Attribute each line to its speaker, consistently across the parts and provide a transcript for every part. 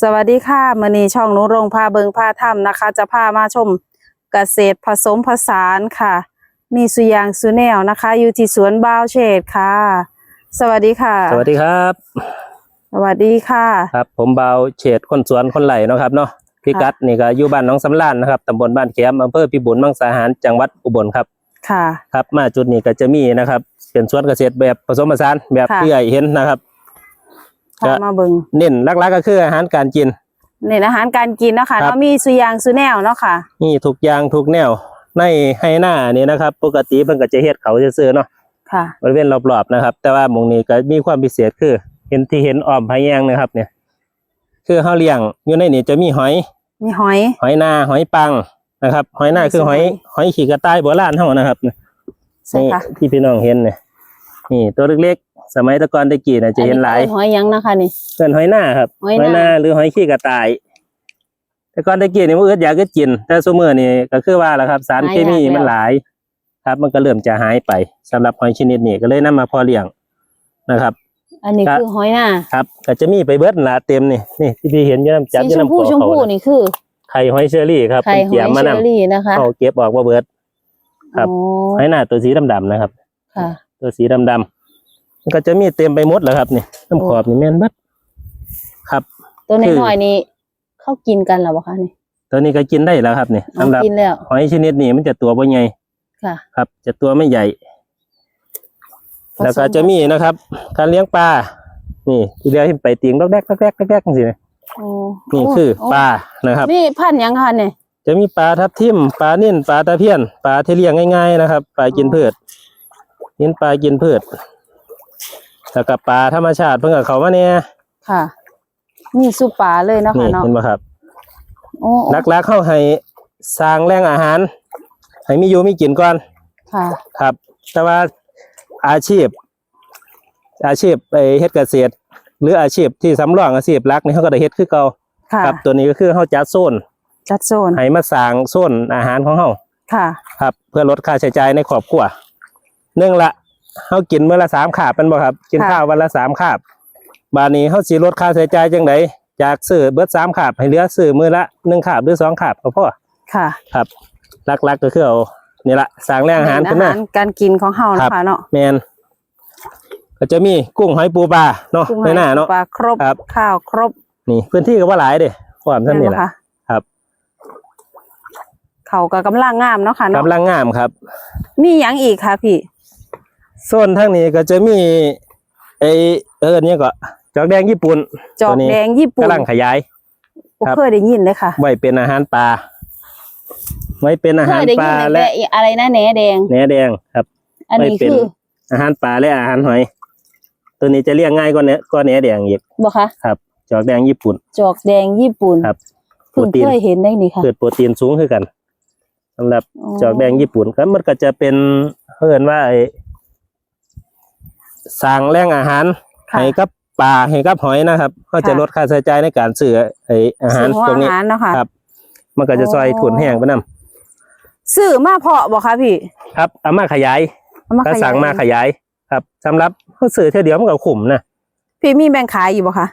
Speaker 1: สวัสดีค่ะมือนี้ช่องหนูโรงพาเบิงพาถ้ำนะคะ จะพามาชมเกษตรผสมผสานค่ะ มีสุยางสุแนวนะคะ อยู่ที่สวนบาวเชดค่ะ สวัสดีค่ะ
Speaker 2: สวัสดีครับ
Speaker 1: สวัสดีค่ะ
Speaker 2: ครับ ผมเบาวเฉดคนสวนคนไหลเนาะครับเนาะพิกัดนี่ก็อยู่บ้านหน้องสำลานนะครับตำบลบ้านแขมอำเภอพิบูลมังสาหารจังหวัดอุบลครับ
Speaker 1: ค่ะ
Speaker 2: ครับ มาจุดนี้ก็จะมีนะครับ เป็นสวนเกษตรแบบผสมผสานแบบ
Speaker 1: ค่ะ
Speaker 2: ที่ใหญ่เห็นนะครับ
Speaker 1: พามาเบิง
Speaker 2: เน้นหลักๆก็คืออาหารการกิน
Speaker 1: เน้นอาหารการกินเนาะค่ะ
Speaker 2: ครับ
Speaker 1: เนาะมีสุยางสุแนวเนาะค่ะ
Speaker 2: นี่ทุกอย่างทุกแนวในให้หน้านี่นะครับ ปกติเพิ่นก็จะเฮ็ดเขาซื่อๆเนาะ
Speaker 1: ค่ะ
Speaker 2: บริเวณรอบๆนะครับ แต่ว่าหมองนี้ก็มีความพิเศษคือ เห็นที่เห็นอ้อมพะแยงนะครับ เนี่ย คือเฮาเลี้ยงอยู่ในนี้จะมีหอย
Speaker 1: มีหอย
Speaker 2: หอยนาหอยปังนะครับ หอยนาคือหอย
Speaker 1: สวย
Speaker 2: หอยขี่กระต่ายโบราณเท่านะครับ
Speaker 1: ใช่
Speaker 2: นี่
Speaker 1: ค่ะ
Speaker 2: ที่พี่น้องเห็นเนี่ยนี่ตัวเล็กๆ สมัยแตะกอนตะกี้นะจะเห็นหลาย
Speaker 1: อัหอยหยังนะคะนี่
Speaker 2: เกินหอยนาครับ
Speaker 1: หอยนา
Speaker 2: หรือหอยขี้กระต่ายแต่ก่อนตะกี้นี่มันอึดอยากก็กิน แต่สมือนี่ก็คือว่าละครับ สารเคมีมันหลาย ครับ มันก็เริ่มจะหายไปสำหรับหอยชนิดนี้ก็เลยนำมาเพอเลี้ยงนะครับ
Speaker 1: อันนี้
Speaker 2: ครับ
Speaker 1: คือหอยนา
Speaker 2: ครับ ก็จะมีไปเบิดละเต็มนี่นี่ที่พี่เห็นอยี่น้ำจับ
Speaker 1: สี
Speaker 2: ยี่
Speaker 1: ชม
Speaker 2: น้ำ
Speaker 1: พู
Speaker 2: คอ
Speaker 1: ชม
Speaker 2: เขา
Speaker 1: พู
Speaker 2: น่ะ
Speaker 1: นี่คือ
Speaker 2: ไข่หอยเชอรี่ครับ
Speaker 1: ไข่ห
Speaker 2: เกี
Speaker 1: อย
Speaker 2: ยมมา
Speaker 1: เช
Speaker 2: นำ
Speaker 1: อรี่นะคะ
Speaker 2: เขาเก็บออกว่าเบิด ครับ
Speaker 1: อ๋อ
Speaker 2: หอยหน้าตัวสีดำๆนะครับ
Speaker 1: ค่ะ
Speaker 2: ตัวสีดำๆมัน ก็จะมีเต็มไปหมดแหล้วครับนี่น้ำขอบนี่แม่นเบัดครับ
Speaker 1: ตัว
Speaker 2: คือ
Speaker 1: น้อยๆนี่เขากินกันเหรอวะคะนี่
Speaker 2: ตัวนี้ก็กินได้แล้วครับนี่
Speaker 1: เอา
Speaker 2: สำหรับ
Speaker 1: กินแล้ว
Speaker 2: หอยชนิดนี้มันจะตัวบ่ใหญ่
Speaker 1: ค่ะ
Speaker 2: ครับ จะตัวไม่ใหญ่
Speaker 1: ผสม
Speaker 2: แล้วก็จะมีนะครับ การเลี้ยงปลานี่ที่เรียกให้ไปตีงดอกแดกดอกแดกดอกแดกจังซี่นะ
Speaker 1: โอ้
Speaker 2: นี่คือปลานะครับ
Speaker 1: นี่พันธุ์หยังคะเนี่ย
Speaker 2: จะมีปลาทับทิมปลานิ่นปลาตะเพียนปลาที่เลี้ยงง่าย ๆ นะครับปลากินพืชนิ่นปลากินพืช แล้วก็ปลาธรรมชาติเพิ่งกับเขามาเนี่ย
Speaker 1: ค่ะนี่สุปลาเลยเนาะ
Speaker 2: นี่
Speaker 1: ค่ะเนาะ
Speaker 2: เห็นไหมครับ
Speaker 1: โอ้โอ้
Speaker 2: หลักๆเข้าให้สร้างแรงอาหาร ให้มีอยู่มีกินก่อน
Speaker 1: ค่ะ
Speaker 2: ครับ แต่ว่าอาชีพ อาชีพไปเฮ็ดเกษตร หรืออาชีพที่สำรองอาชีพหลักนี่เขาก็ได้เฮ็ดคือเก่า
Speaker 1: ค่ะ
Speaker 2: ครับ ตัวนี้ก็คือเขาจัดโซน
Speaker 1: จัดโซน
Speaker 2: ให้มาสร้างโซนอาหารของเขา
Speaker 1: ค่ะ
Speaker 2: ครับ เพื่อลดค่าใช้จ่ายในครอบครัวหนึ่งละ เขากินมื้อละสามขาบเป็นบ่ครับ กิน
Speaker 1: ค่ะ
Speaker 2: ข้าววันละสามขาบบาดนี้เขาสิลดค่าใช้จ่ายจังไดจากซื้อเบิดสามขาบให้เหลือซื้อมื้อละหนึ่งขาบหรือสองขาบก็พอ
Speaker 1: ค่ะ
Speaker 2: ครับหลักๆก็คือเอานี่ละสร้างแรงอาหารขึ้นมา
Speaker 1: การกินของเฮา
Speaker 2: ครั
Speaker 1: เนาะ
Speaker 2: บ
Speaker 1: ค่ะเนาะ
Speaker 2: แมนก็จะมีกุ้งหอยปูปลาเนาะ
Speaker 1: กุ้ง
Speaker 2: ในหน้าเนาะ
Speaker 1: ปลาครบ
Speaker 2: ครับ
Speaker 1: ข้าวครบ
Speaker 2: นี่พื้นที่ก็ว่าหลายเด้ความท่านนี่แหละ
Speaker 1: แม่บ่คะ
Speaker 2: ครับ
Speaker 1: เขาก็กำลังงามเนาะค่ะเนาะ
Speaker 2: กำลังงามครับ
Speaker 1: มีหยังอีกค่ะพี่
Speaker 2: โซนทางนี้ก็จะมีไอเออเนี่ยก็จอกแดงญี่ปุ่น
Speaker 1: จอ
Speaker 2: ตั
Speaker 1: ก
Speaker 2: วนี้
Speaker 1: แดงญี่ปุ่น
Speaker 2: กำลังขยาย
Speaker 1: บ่
Speaker 2: ครับ
Speaker 1: เคยได้ยินเลยค่ะ
Speaker 2: ไว้เป็นอาหารปลาไว้เป็นอา
Speaker 1: เค
Speaker 2: หาร
Speaker 1: ยได้
Speaker 2: ป
Speaker 1: ยิ
Speaker 2: ลาน
Speaker 1: ใน
Speaker 2: และ
Speaker 1: แบะอะไรนะแหนแดง
Speaker 2: แหนแดงครับ
Speaker 1: อันนี้
Speaker 2: ไม่เป็น
Speaker 1: คือ
Speaker 2: อาหารปลาและอาหารหอย ตัวนี้จะเลี้ยงง่ายกว่าเนี้ยกว่าแหนแดงอีก
Speaker 1: บ่คะ
Speaker 2: ครับ จอกแดงญี่ปุ่น
Speaker 1: จอกแดงญี่ปุ่น
Speaker 2: ครับ
Speaker 1: เพิ่ง
Speaker 2: โปรตีน
Speaker 1: เคยเห็นได้นี่ค่ะ
Speaker 2: เกิดโปรตีนสูงขึ้นกันสำหรับ
Speaker 1: อ๋อ
Speaker 2: จอกแดงญี่ปุ่นก็มันก็จะเป็นเพื่อนว่าไอ้ สร้างแรงอาหาร
Speaker 1: ค่ะ
Speaker 2: ให้กับปลาให้กับหอยนะครับก็จะ
Speaker 1: ค่ะ
Speaker 2: ลดค่าใช้จ่ายในการซื้อไอ้อาหาร
Speaker 1: ซื้อหัว
Speaker 2: ตรงนี้
Speaker 1: อาหารเนาะค่ะ
Speaker 2: ครับ มันก็จะซอย
Speaker 1: อ๋อ
Speaker 2: ถุนแห้งไปนํ
Speaker 1: ซื้อมาเพาะบ่คะพี่
Speaker 2: ครับเอามาขยาย
Speaker 1: เอามา
Speaker 2: ก็
Speaker 1: ขยาย
Speaker 2: สั่งมาขยาย ครับสำหรับเขาซื้อเท่าเดียวมันก็ขุมนะ
Speaker 1: พี่มีแบ่งขายอยู่บ่คะ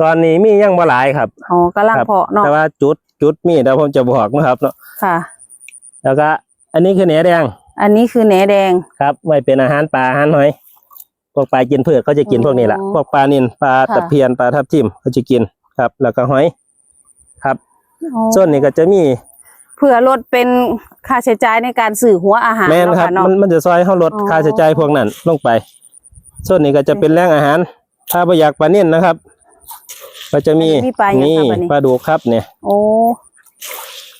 Speaker 2: ตอนนี้มียังบ่หลายครับ
Speaker 1: อ๋อกำลัง
Speaker 2: ครับ
Speaker 1: เพาะเนาะ
Speaker 2: แต่ว่าจุดจุดมีเดี๋ยวผมจะบอกนะครับเนาะ
Speaker 1: ค่ะ
Speaker 2: แล้วก็ อันนี้คือแหนแดง
Speaker 1: อันนี้คือแหนแดง
Speaker 2: ครับ ไว้เป็นอาหารปลาอาหารหอย พวกปลากินพืชเขาจะกิน
Speaker 1: อ๋อ
Speaker 2: พวกนี้แหละพวกปลานิลปลา
Speaker 1: ค่ะ
Speaker 2: ตะเพียนปลาทับทิมเขาจะกินครับ แล้วก็หอย ครับ
Speaker 1: อ๋อ
Speaker 2: ส่วนนี้ก็จะมี
Speaker 1: เพื่อลดเป็นค่าใช้จ่ายในการซื้อหัวอาหาร
Speaker 2: แม่น
Speaker 1: เนาะ
Speaker 2: ครับ
Speaker 1: ค่ะเนาะ
Speaker 2: มันมันจะซอยเขาลด
Speaker 1: อ๋อ
Speaker 2: ค่าใช้จ่ายพวกนั้นลงไป ส่วนนี้ก็จะเป็นแรงอาหาร ถ้าไม่อยากปลานิ่นนะครับ ก็จะมี
Speaker 1: อันนี้มีปลาอย่าง
Speaker 2: นี่
Speaker 1: ครับอันนี้
Speaker 2: ปลาดุกครับเนี่ย
Speaker 1: โอ้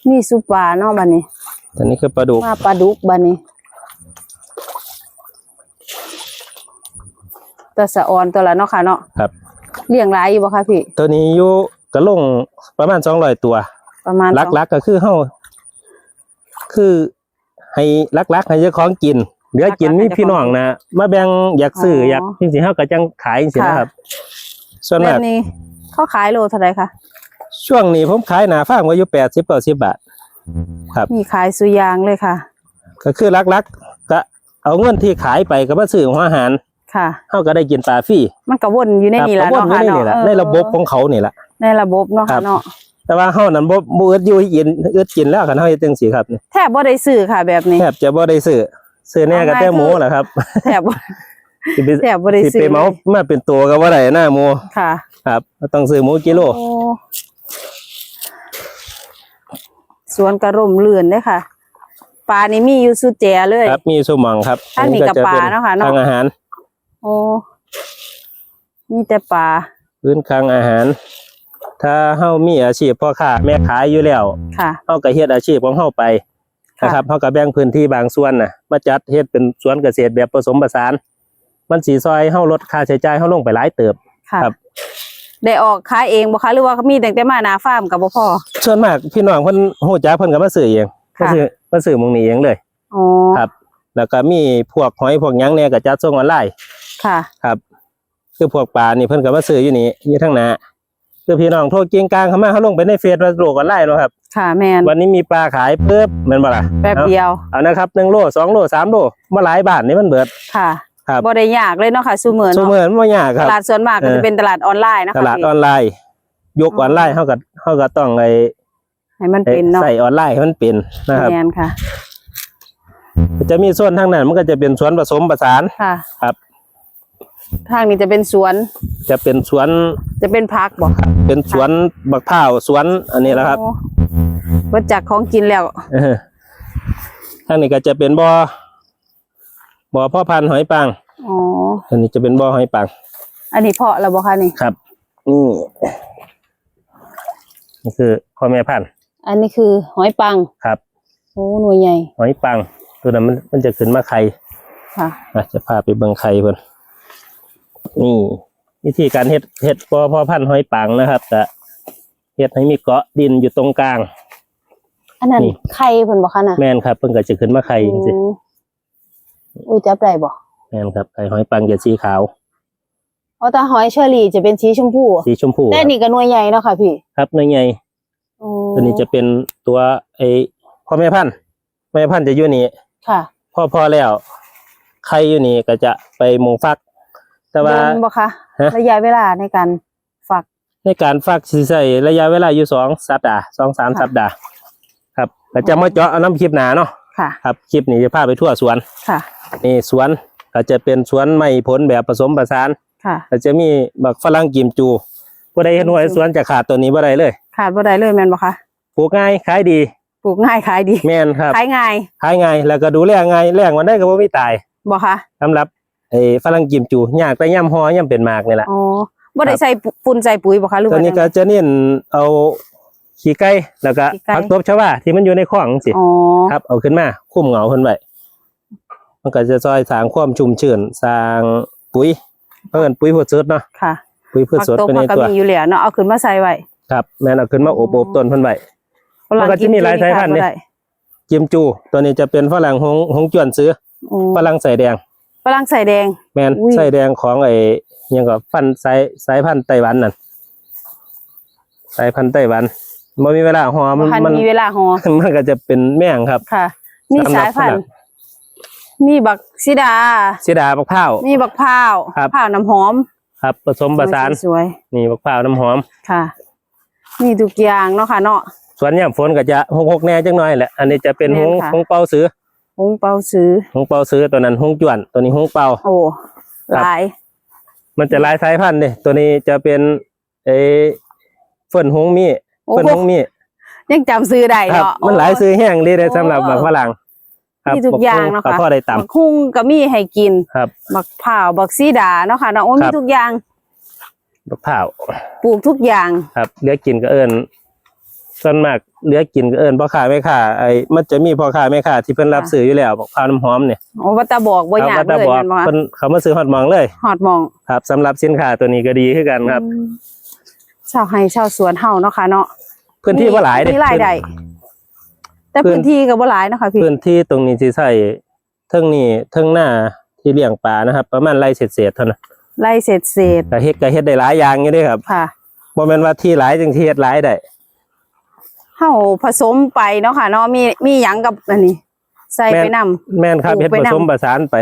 Speaker 1: มีสุปลาเนาะบัดนี้
Speaker 2: อันนี้คือปลาดุก
Speaker 1: มาปลาดุกบัดนี้ ตัวสะออนตัวละเนาะค่ะเนาะ
Speaker 2: ครับ
Speaker 1: เลี้ยงหลายอยู่บ่คะพี่
Speaker 2: ตัวนี้อยู่กระลงประมาณสองร้อยตัว
Speaker 1: ประมาณ
Speaker 2: ลักๆก็คือเฮาคือให้ลักๆให้เจ้าของกินเหลือกินมีพี่น้องนะมาแบ่งอยากซื้ออยากจริงๆเฮาก็จังขายจังซี่นะครับ ส่วน
Speaker 1: แบ
Speaker 2: มาก
Speaker 1: บนี้เขาขายโลเท่าไหร่คะ
Speaker 2: ช่วงนี้ผมขายหน้าฟาร์มก็อยู่80 90บาท ครับ
Speaker 1: มีขายสุยางเลยค่ะ
Speaker 2: ก็คือลักๆก็เอาเงินที่ขายไปก็มาซื้อหัวอาหาร
Speaker 1: ค่ะ
Speaker 2: เฮาก็ได้กินปลาฟรี
Speaker 1: มันก็วนอยู่ใน
Speaker 2: ครับ
Speaker 1: นี่แหละ
Speaker 2: ก็วน
Speaker 1: เนาะ
Speaker 2: อยู่
Speaker 1: ค่ะ
Speaker 2: ในนี่แหละ
Speaker 1: เนาะเออ
Speaker 2: ในระบบของเขานี่แหละ
Speaker 1: ในระบบเนาะ
Speaker 2: ครั
Speaker 1: ค่ะ
Speaker 2: บ
Speaker 1: เนาะ
Speaker 2: แต่ว่าเฮานั้นบ่บ่อึดอยู่กินอึดกินแล้วคันเฮาเฮ็ดจังซี่ครับนี่
Speaker 1: แทบบ่ได้ซื้อค่ะ แบบนี้
Speaker 2: แทบจะบ่ได้ซื้อซื้อแน่ก็แต่หมูแหละครับ
Speaker 1: แทบบ่
Speaker 2: สิไป
Speaker 1: แทบบ่ได้
Speaker 2: สิ
Speaker 1: ซื้อ
Speaker 2: ไปเมามาเป็นตัวก็บ่ได้นะหมู
Speaker 1: ค่ะ
Speaker 2: ครับต้องซื้อหมูกิโล
Speaker 1: โอ้สวนกระร่มเรือนเด้อค่ะปลานี่มีอยู่สุดแจเลย
Speaker 2: ครับ มีสมองครับ
Speaker 1: ทางนี้ก็
Speaker 2: จะ
Speaker 1: ปลา
Speaker 2: ป็
Speaker 1: เนาะค่ะเนาะ
Speaker 2: ทางอาหาร
Speaker 1: โอ้มีแต่ปลา
Speaker 2: พื้นคลังอาหาร ถ้าเฮามีอาชีพพ่อค้าแม่ขายอยู่แล้ว
Speaker 1: ค่ะ
Speaker 2: เฮาก็เฮ็ดอาชีพของเฮาไป
Speaker 1: ค่ะ
Speaker 2: นะครับเฮาก็แบ่งพื้นที่บางส่วนน่ะมาจัดเฮ็ดเป็นสวนเกษตรแบบผสมผสาน มันสิซอยเฮาลดค่าใช้จ่ายเฮาลงไปหลายเติบ
Speaker 1: ค่ะ
Speaker 2: ครับ
Speaker 1: ได้ออกขายเองบ่คะหรือว่ามีแต่แต่มาหน้าฟาร์มกับบ่พอ
Speaker 2: ส่วนมากพี่น้องเพิ่นฮู้จักเพิ่นก็มาซื้อเองมา
Speaker 1: ค่ะ
Speaker 2: ซื้อมาซื้อหมองนี้เองเลย
Speaker 1: อ๋อ
Speaker 2: ครับ แล้วก็มีพวกหอยพวกหยังเนี่ยก็จัดส่งออนไลน์
Speaker 1: ค่ะ
Speaker 2: ครับ คือพวกปลานี่เพิ่นก็มาซื้ออยู่นี่อยู่ทางหน้าคือพี่น้องโทรเกียงกลางเข้ามาเขาลงไปในเฟซว่าโลกออนไลน์เนาะครับ
Speaker 1: ค่ะแม่น
Speaker 2: วันนี้มีปลาขายปุ๊บแม่นบ่ล่ะ
Speaker 1: แป๊บเดียว
Speaker 2: เอานะครับหนึ่งโลสองโลสามโลมาหลายบาทนี่มันเบิด
Speaker 1: ค่ะ
Speaker 2: ครับ
Speaker 1: บ่ได้ยากเลยเนาะค่ะซุมื้อ
Speaker 2: ซู
Speaker 1: เนาะ
Speaker 2: เมอร์มันบ่ยากค
Speaker 1: ต
Speaker 2: รับ
Speaker 1: ลาดส่วนมากก็
Speaker 2: เออ
Speaker 1: จะเป็นตลาดออนไลน์นะ
Speaker 2: ต
Speaker 1: คะ
Speaker 2: ลาด
Speaker 1: พี่
Speaker 2: ออนไลน์ ยก
Speaker 1: อ๋อ
Speaker 2: ออนไลน์เฮาก็เฮาก็ต้องไอ้
Speaker 1: ให้มัน
Speaker 2: ไอ้
Speaker 1: เป็นเนาะ
Speaker 2: ใส่ออนไลน์ให้มันเป็นนะครับ
Speaker 1: แม่นค่ะ
Speaker 2: จะมีส่วนทางนั้นมันก็จะเป็นสวนผสมผสาน
Speaker 1: ค่ะ
Speaker 2: ครับ
Speaker 1: ทางนี้จะเป็นสวน
Speaker 2: จะเป็นสวน
Speaker 1: จะเป็นพักบ่
Speaker 2: เป็นสวนบักพร้าวสวนอันนี้แหละครับ
Speaker 1: โอ้เบิดจากของกินแล้ว
Speaker 2: เออทางนี้ก็จะเป็นบ่อบ่อพ่อพันธุ์หอยปัง
Speaker 1: อ๋อ
Speaker 2: อันนี้จะเป็นบ่อหอยปัง
Speaker 1: อันนี้เพาะแล้วบ่คะนี่
Speaker 2: ครับนี่นี่คือพ่อแม่พันธุ์
Speaker 1: อันนี้คือหอยปัง
Speaker 2: ครับ
Speaker 1: โอ้หน่วยใหญ่
Speaker 2: หอยปัง ตัวนั้นมันมันจะขึ้นมาไข่
Speaker 1: ค่ะ
Speaker 2: อะจะพาไปเบิ่งไข่เพิ่นนี่วิธีการเฮ็ดเฮ็ดพ่อพ่อพันธุ์หอยปังนะครับจะเฮ็ดให้มีเกาะดินอยู่ตรงกลาง
Speaker 1: อันนั้น
Speaker 2: นี่
Speaker 1: ไข่เพิ่นบ่คะน่ะ
Speaker 2: แม่นครับเพิ่นก็จะขึ้นมาไข่จังซี่
Speaker 1: อืมอุ้ยจับได้บ่
Speaker 2: แม่นครับไข่หอยปังจะสีขาว
Speaker 1: อ๋อแต่หอยเชอรี่จะเป็นสีชมพู
Speaker 2: สีชมพู
Speaker 1: แต่อันนี่ก็หน่วยใหญ่เนาะค่ะพี่
Speaker 2: ครับเนื้อใหญ่
Speaker 1: อ๋อ
Speaker 2: ตัวนี้จะเป็นตัวไอ้พ่อแม่พันธุ์แม่พันธุ์จะอยู่นี่
Speaker 1: ค่ะ
Speaker 2: พอพอแล้วไข่อยู่นี่ก็จะไปหมูฟัก แต่ว่า
Speaker 1: โดนบ่คะ
Speaker 2: ฮะ
Speaker 1: ระยะเวลาในการฝัก
Speaker 2: ในการฟักสิใช้ระยะเวลาอยู่สองสัปดาห์สองสาม
Speaker 1: ค่ะ
Speaker 2: สัปดาห์ครับก็จะมาเจาะเอาน้ำคลิปหนาเนาะ
Speaker 1: ค่ะ
Speaker 2: ครับคลิปนี้จะพาไปทั่วสวน
Speaker 1: ค่ะ
Speaker 2: นี่สวนก็จะเป็นสวนไม้ผลแบบผสมผสาน
Speaker 1: ค่ะ
Speaker 2: ก็จะมีบักฝรั่งกิมจูผู้ใดเห็นหน่วยสวนจะขาดตัวนี้บ่ได้เลย
Speaker 1: ขาดบ่ได้เลยแม่นบ่คะ
Speaker 2: ปลูกง่ายขายดี
Speaker 1: ปลูกง่ายขายดี
Speaker 2: แม่นครับ
Speaker 1: ขายง่าย
Speaker 2: ขายง่ายแล้วก็ดูแลง่ายแรงวันได้ก็บ่มีตาย
Speaker 1: บ่คะ
Speaker 2: สำหรับไอ้ฝรั่งกิมจูยากแต่ย่ำหอย่ำเป็นหมากนี่แหละ
Speaker 1: อ๋อบ่ได้ใส่ปุ่นใส่ปุ๋ยบ่คะหรือ
Speaker 2: ตัว
Speaker 1: ว่า
Speaker 2: นี้ก็
Speaker 1: จังใด
Speaker 2: จะเน้นเอาขี้ไก่แล้วก็
Speaker 1: ขี้ไก่
Speaker 2: ผักตบชวาที่มันอยู่ในข้องสิ
Speaker 1: อ๋อ
Speaker 2: ครับเอาขึ้นมาคุ้มเหงาเพิ่นไว้มันก็จะซอยสร้างความชุ่มชื้นสร้างปุ๋ยเพิ่นปุ๋ยพืชสดเนาะ
Speaker 1: ค่ะ
Speaker 2: ปุ๋ยพืช
Speaker 1: ผัก
Speaker 2: สด
Speaker 1: ตบ
Speaker 2: ไปใน
Speaker 1: มันก็
Speaker 2: ตัว
Speaker 1: มีอยู่แล้วเนาะเอาขึ้นมาใส่ไว้
Speaker 2: ครับแม่นเอาขึ้นมาโอบโอบต้นเพิ่นไว้ มันก็จะมีหลายสายพันธุ์
Speaker 1: กิ
Speaker 2: เนี่ย
Speaker 1: บ่ได้
Speaker 2: กิมจู ตัวนี้จะเป็นฝรั่งหงหงจวนซื้อ
Speaker 1: โอ้
Speaker 2: ฝรั่งใส่แดง
Speaker 1: ฝรั่งใส่แดง
Speaker 2: แม่น
Speaker 1: อุ้ย
Speaker 2: ใส่แดงของไอ้หยังก็พันธุ์สายสายพันธุ์ไต้หวันนั่นสายพันธุ์ไต้หวันบ่มีเวลาหอม
Speaker 1: บ่
Speaker 2: มัน
Speaker 1: ทัน
Speaker 2: มัน
Speaker 1: มีเวลาหอ
Speaker 2: มันก็จะเป็นแม่งครับ
Speaker 1: ค่ะมี
Speaker 2: สำหรับ
Speaker 1: สายพัน
Speaker 2: ฝรั่
Speaker 1: ธุ์
Speaker 2: ง
Speaker 1: มีบักซิดา
Speaker 2: เสียดายบักพร้าว
Speaker 1: มีบักพร้าว
Speaker 2: ครับ
Speaker 1: พร้าวน้ำหอม
Speaker 2: ครับผสมผสาน
Speaker 1: สวย
Speaker 2: นี่บักพร้าวน้ำหอม
Speaker 1: ๆค่ะ มีทุกอย่างเนาะค่ะเนาะ
Speaker 2: ส่วนยามฝนก็จะหกหกแน่จังน้อยแหละ อันนี้จะเป็นหง
Speaker 1: แม่นค่ะ
Speaker 2: หงเป่าซื้อ
Speaker 1: หงเปาซื้อ
Speaker 2: หงเป่าซื้อตัวนั้นหงจวน ตัวนี้หงเป่า
Speaker 1: โอ้
Speaker 2: ครับ
Speaker 1: หลาย
Speaker 2: มันจะหลายสายพันธุ์เนี่ยตัวนี้จะเป็นเออเฟิ่นหงมี
Speaker 1: โอ้
Speaker 2: เฟิ่น
Speaker 1: โห
Speaker 2: หงมี
Speaker 1: ยังจำซื้อได้
Speaker 2: ครับ
Speaker 1: เนาะ
Speaker 2: มันหลายซื้อแห้งดีเลย
Speaker 1: โอ้
Speaker 2: สำหรับบักฝรั่งครับ
Speaker 1: มีทุกอย่างเนาะ
Speaker 2: บั
Speaker 1: ค่ะ
Speaker 2: พ่อได้
Speaker 1: บัก
Speaker 2: ต่ำ
Speaker 1: คุ้งก็มีให้กิน
Speaker 2: ครับ
Speaker 1: บักพร้าวบักซีดาเนาะค่ะเนาะโอ้
Speaker 2: ค
Speaker 1: มี
Speaker 2: รับ
Speaker 1: ทุกอย่าง
Speaker 2: บักพร้าว
Speaker 1: ปลูกทุกอย่าง
Speaker 2: ครับเหลือกินก็เอิญ ส่วนมากเหลือกินก็เอิญพ่อค้าแม่ค้าไอ้มันจะมีพ่อค้าแม่ค้าที่เพิ่นรับซื้ออยู่แล้วบักพร้าวน้ำหอมเนี่ย
Speaker 1: โอ้ว่าตาบอกบ่อยาก
Speaker 2: ครับ
Speaker 1: เลย
Speaker 2: บอก
Speaker 1: แม่นบ่คะ
Speaker 2: เพิ่นเขามาซื้อฮอดหมองเลย
Speaker 1: ฮอดหมอง
Speaker 2: ครับสำหรับสินค้าตัวนี้ก็ดีคือกันครับ
Speaker 1: อืมชาวไร่ชาวสวนเฮาเนาะค่ะเนาะ
Speaker 2: พื้นที่บ่หลายเด้
Speaker 1: มีรายได้แต่
Speaker 2: พื้น
Speaker 1: พื้นที่ก็บ่หลายเนาะค่ะพี่
Speaker 2: พื้นที่ตรงนี้ที่ใส่เทั้งนี้เทั้งหน้าที่เลี้ยงปลานะครับ ประมาณไร่เศษๆเท่านั้น
Speaker 1: ไร่เศษเศษ
Speaker 2: ก็เฮ็ดก็เฮ็ดได้หลายอย่างอยู่เด้ครับ
Speaker 1: ค่ะ
Speaker 2: บ่แม่นว่าที่หลายจังที่เฮ็ดหลายได้
Speaker 1: เฮาผสมไปเนาะค่ะเนาะมีมีหยังกับอันนี้ ใส่ไปนำ
Speaker 2: แม่นครับ
Speaker 1: ปลู
Speaker 2: เฮ็
Speaker 1: ก
Speaker 2: ด
Speaker 1: ไป
Speaker 2: ผ
Speaker 1: นำ
Speaker 2: สมผสานไป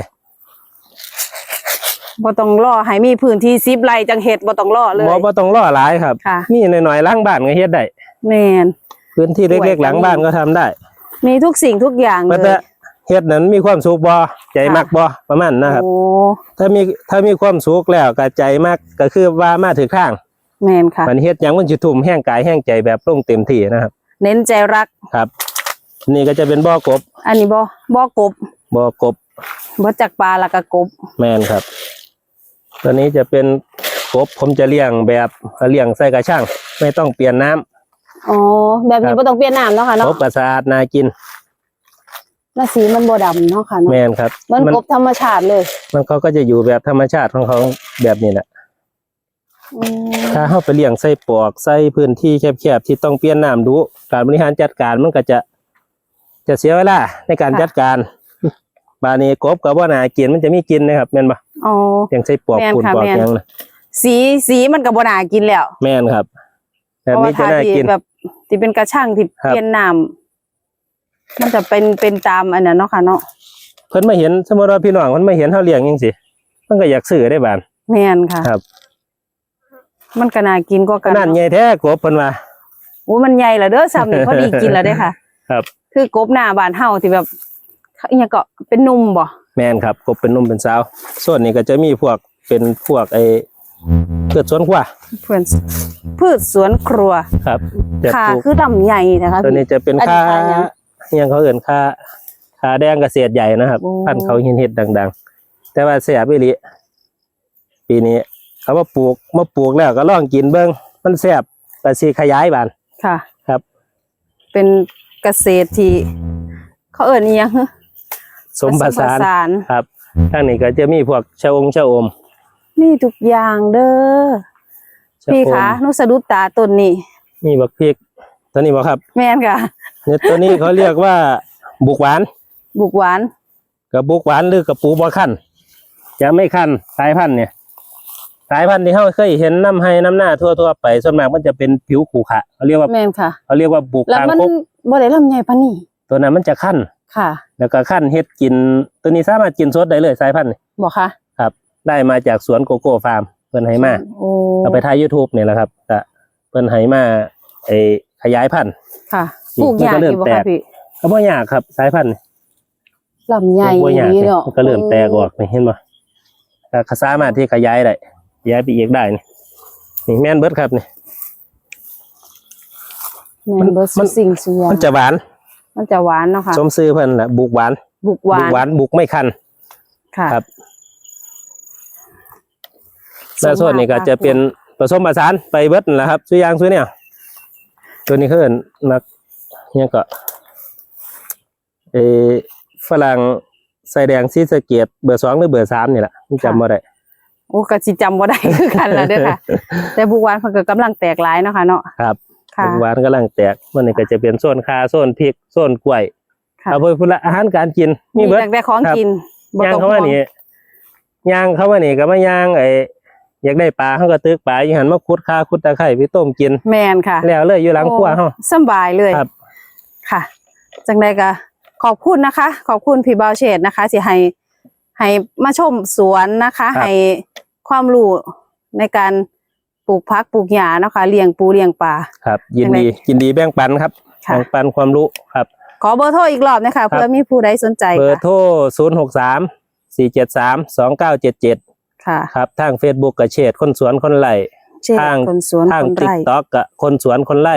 Speaker 1: บ่ต้องรอให้มีพื้นที่10ไร่จังเฮ็ดบ่ต้องรอเลย
Speaker 2: บ่บ่ต้องรอหลายครับ
Speaker 1: ค่ะ
Speaker 2: มีหน่อยๆล้างบ้านก็เฮ็ดได้
Speaker 1: แม่น
Speaker 2: พื้นที่เล็กๆ หลังบ้านก็ทำได้
Speaker 1: มีทุกสิ่งทุกอย่างเล
Speaker 2: ว่ายแต่เฮ็ดนั้นมีความสุขบ่ใจ
Speaker 1: ค่ะ
Speaker 2: มักบ่ประมาณนะครับ
Speaker 1: โอ้
Speaker 2: ถ้ามีถ้ามีความสุขแล้วก็ใจมักก็คือว่ามาถึงข้าง
Speaker 1: แม่นค่ะ
Speaker 2: มันเฮ็ดหยังมันสิทุ่มแห้งกายแห้งใจแบบลงเต็มที่นะครับ
Speaker 1: เน้นใจรัก
Speaker 2: ครับ นี่ก็จะเป็นบ่อกบ
Speaker 1: อันนี้บ่บ่กบ
Speaker 2: บ่อกบ
Speaker 1: บ่จักปลาแล้วก็กบ
Speaker 2: แมนครับ ตัวนี้จะเป็นกบผมจะเลี้ยงแบบเลี้ยงใส่กระช่าง ไม่ต้องเปลี่ยนน้ำ
Speaker 1: อ๋อแบบนี้บ่ต้องเปลี่ยนน้ำเนาะค่ะ
Speaker 2: ก
Speaker 1: เนาะ
Speaker 2: บก็สะอาดน่ากิน
Speaker 1: แล้วสีมันบ่ดำเนาะค่ะเนาะ
Speaker 2: แมนครับ
Speaker 1: มัน
Speaker 2: มัน
Speaker 1: กบธรรมชาติเลย
Speaker 2: มันเขาก็จะอยู่แบบธรรมชาติของเขาแบบนี้แหละ
Speaker 1: อืม
Speaker 2: ถ้าเข้าไปเลี้ยงใส่ปลอกใส่พื้นที่แคบๆที่ต้องเปลี่ยนน้ำดู การบริหารจัดการมันก็จะ จะเสียเวลาในการจัดการ บานี้กบกับว่านากินมันจะมีกินนะครับแม่นปะ
Speaker 1: อ๋อ
Speaker 2: เลี้ยงใส่ปลอก
Speaker 1: แม่น
Speaker 2: ปูน
Speaker 1: ค่ะ
Speaker 2: ปลอก
Speaker 1: แม่น
Speaker 2: หยังนะ
Speaker 1: สีสีมันก็บ่น่ากินแล้ว
Speaker 2: แม่นครับแบบ
Speaker 1: เพราะ
Speaker 2: นี้
Speaker 1: ว่า
Speaker 2: จะ
Speaker 1: ถ้า
Speaker 2: น่า
Speaker 1: ที่
Speaker 2: กิน
Speaker 1: แบบที่เป็นกระช่างที่
Speaker 2: ครับ
Speaker 1: เปลี่ยนน้ำมันจะเป็นเป็นตามอันนั้นเนาะค่ะเนาะ
Speaker 2: เพิ่นมาเห็นสมมติว่าพี่น้องเพิ่นมาเห็นเฮาเลี้ยงจังซี่เพิ่นก็อยากซื้อได้บาน
Speaker 1: แม่นค่ะ
Speaker 2: ครับ
Speaker 1: มันก็น่ากินกว่ากัน
Speaker 2: นั่นใหญ่แท้กบเพิ่นว่า
Speaker 1: โอ้มันใหญ่ละเด้อซ้ำนี่พอดีกินแล้วเด้อค่ะ
Speaker 2: ครับ
Speaker 1: คือกบหน้าบ้านเฮาที่แบบอิหยังก็เป็นนุ่มบ่
Speaker 2: แม่นครับกบเป็นหนุ่มเป็นสาว ส่วนนี้ก็จะมีพวกเป็นพวกไอ้เกิดสวนครัว
Speaker 1: เพื่อนพืชสวนครัว
Speaker 2: ครับจะ
Speaker 1: ค่ะ
Speaker 2: ปลูก
Speaker 1: คือลำใหญ่นะคะ
Speaker 2: ตัวนี้จะเป็น
Speaker 1: อันนี้
Speaker 2: ค่า
Speaker 1: ค่าหยัง
Speaker 2: เฮียงเขาเอิ้นค่าค่าแดงเกษตรใหญ่นะครับ
Speaker 1: โอ้
Speaker 2: พันธุ์เขาหินเฮ็ดดัง ๆ แต่ว่าแซ่บอีหลีปีนี้ เขามาปลูกมาปลูกแล้วก็ลองกินเบิ่งมันแซ่บก็สิขยายบาน
Speaker 1: ค่ะ
Speaker 2: ครับ
Speaker 1: เป็นเกษตรที่เขาเอิ้นอิหยัง
Speaker 2: สมผสาน
Speaker 1: ผสาน
Speaker 2: ครับทางนี้ก็จะมีพวกชะองชะอม
Speaker 1: มีทุกอย่างเด้อ
Speaker 2: ชะ
Speaker 1: พี่
Speaker 2: อม
Speaker 1: คะหนุสะดุดตาต้นนี้
Speaker 2: มีบักพริกตัวนี้บ่ครับ
Speaker 1: แม่นค่ะ
Speaker 2: เนี่ยตัวนี้เขาเรียกว่าบุกหวาน
Speaker 1: บุกหวาน
Speaker 2: กับบุกหวานหรือกับปูบ่ขั้นจะไม่ขั้นสายพันธุ์เนี่ย สายพันธุ์ที่เขาเคยเห็นน้ำให้น้ำหน้าทั่วๆไปส่วนมากมันจะเป็นผิวขรุขระเขาเรียกว่า
Speaker 1: แม่นค่ะ
Speaker 2: เขาเรียกว่าบุก
Speaker 1: แล้ว
Speaker 2: คาง
Speaker 1: มัน
Speaker 2: คก
Speaker 1: บ่ได้ลำใหญ่ปานนี้
Speaker 2: ตัวนั้นมันจะขั้น
Speaker 1: ค่ะ
Speaker 2: แล้วก็ขั้นเฮ็ดกิน ตัวนี้สามารถกินสดได้เลยสายพันธุ์นี่
Speaker 1: บอกค่ะ
Speaker 2: ครับ ได้มาจากสวนโกโก้ฟาร์มเพิ่นให้มา
Speaker 1: โอ้
Speaker 2: เอาไปถ่าย YouTube นี่แหละครับก็เพิ่นให้มาไอ้ขยายพันธุ์
Speaker 1: ค่ะ
Speaker 2: นี่
Speaker 1: ปลูกยาก
Speaker 2: มันก็เริ่
Speaker 1: อ
Speaker 2: ม
Speaker 1: ยู่บ่
Speaker 2: แต
Speaker 1: ค่ะ
Speaker 2: ก
Speaker 1: พี่
Speaker 2: ก็บ่ยากครับสายพันธุ์นี่
Speaker 1: ลำใหญ่
Speaker 2: บ่ยาก
Speaker 1: นี่
Speaker 2: นี่
Speaker 1: เนาะ
Speaker 2: มันก็เริ่มแตกออกนี่เห็นบ่ก็สามารถที่ขยายได้ข ยายไปอีกได้นี่นี่แม่นเบิดครับนี่
Speaker 1: แม่นเบิด
Speaker 2: มัน
Speaker 1: สุสิ่งสุอย่าง
Speaker 2: มันจะหวาน
Speaker 1: มันจะหวานเนาะค่ะ
Speaker 2: สมซื้อเพิ่นแหละบุกหวาน
Speaker 1: บุกหวา
Speaker 2: บุก
Speaker 1: น
Speaker 2: หวานบุกไม่คัน
Speaker 1: ค่ะ
Speaker 2: ครับ แล้วส่วนนี้ก็จะเป็นผสมผสานไปเบิดนั่นแหละครับซื้อยางซื้อเนี่ย ตัวนี้คือนักเนี่ยก็เออฝรั่งใส่แดงซีสะเกียดเบอร์สองหรือเบอร์สามนี่แหละจำบ่ได้
Speaker 1: โอ้ก็สิจำบ่ได้คือกันล่ะเด้อค่ะ แต่บุกหวานเพิ่นก็กำลังแตกหลายเนาะค่ะเนาะ
Speaker 2: ครับ
Speaker 1: ค่ะ
Speaker 2: บุกหวานกำลังแตกวันนี้ก็จะเป็นโซนคาโซนพริกโซนกล้วย
Speaker 1: ค่ะ
Speaker 2: เอาไปพุ่นละอาหารการกินมี
Speaker 1: มี
Speaker 2: เบิด
Speaker 1: แต่ได้ของ
Speaker 2: ครับ
Speaker 1: กินบ่
Speaker 2: ย่าง
Speaker 1: ต้อง
Speaker 2: เข้า
Speaker 1: ห่
Speaker 2: มาว
Speaker 1: ง
Speaker 2: นี่ย่างเข้ามานี่ก็มาย่างไอ้อยากได้ปลาเขาก็ตึกปลาอยู่หันมาขุดคาขุดตะไคร้ไปต้มกิน
Speaker 1: แม่นค่ะ
Speaker 2: แล้วเลยอยู่หลังครัวเฮา
Speaker 1: โอ้สำบายเลย
Speaker 2: ครับ
Speaker 1: ค่ะ จังใดก็ขอบคุณนะคะ ขอบคุณพี่บาวเชษนะคะสิให้ ให้มาชมสวนนะคะ
Speaker 2: ครับ
Speaker 1: ให้ความรู้ในการปลูกพักปลูกหญ้าเนาะคะเลี้ยงปูเลี้ยงปลา
Speaker 2: ครับ ยินดียินดีแบ่งปันครับ
Speaker 1: ค่ะ
Speaker 2: แบ่งปันความรู้ครับ
Speaker 1: ขอเบอร์โทรอีกรอบนะคะเพื่อมีผู้ใดสนใจ
Speaker 2: เบอร์
Speaker 1: ค่ะ
Speaker 2: โทรศูนย์หกสามสี่เจ็ดสามสองเก้าเจ็ดเจ็ด
Speaker 1: ค่ะ
Speaker 2: ครับทางเฟซบุ๊กกับเชษคนสวนคนไร่
Speaker 1: เช่
Speaker 2: ทาง
Speaker 1: คนสวน
Speaker 2: ทาง
Speaker 1: คน
Speaker 2: ติ๊ก
Speaker 1: ไร่
Speaker 2: ต็อกกับคนสวนคนไร่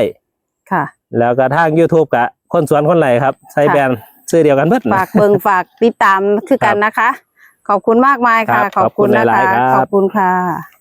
Speaker 1: ค่ะ
Speaker 2: แล้วก็ทาง YouTube กับคนสวนคนไร่ครับใช้
Speaker 1: ค่ะ
Speaker 2: แบรนด์ชื่อเดียวกันเบิดนะ
Speaker 1: ฝากเบิงฝากติดตามคือกันนะคะ ขอบคุณมากมายค่ะ
Speaker 2: ครับ
Speaker 1: ขอบคุณ
Speaker 2: ขอบคุณ
Speaker 1: นะ
Speaker 2: หลา
Speaker 1: คะ
Speaker 2: ยๆครับ
Speaker 1: ขอบคุณค่ะ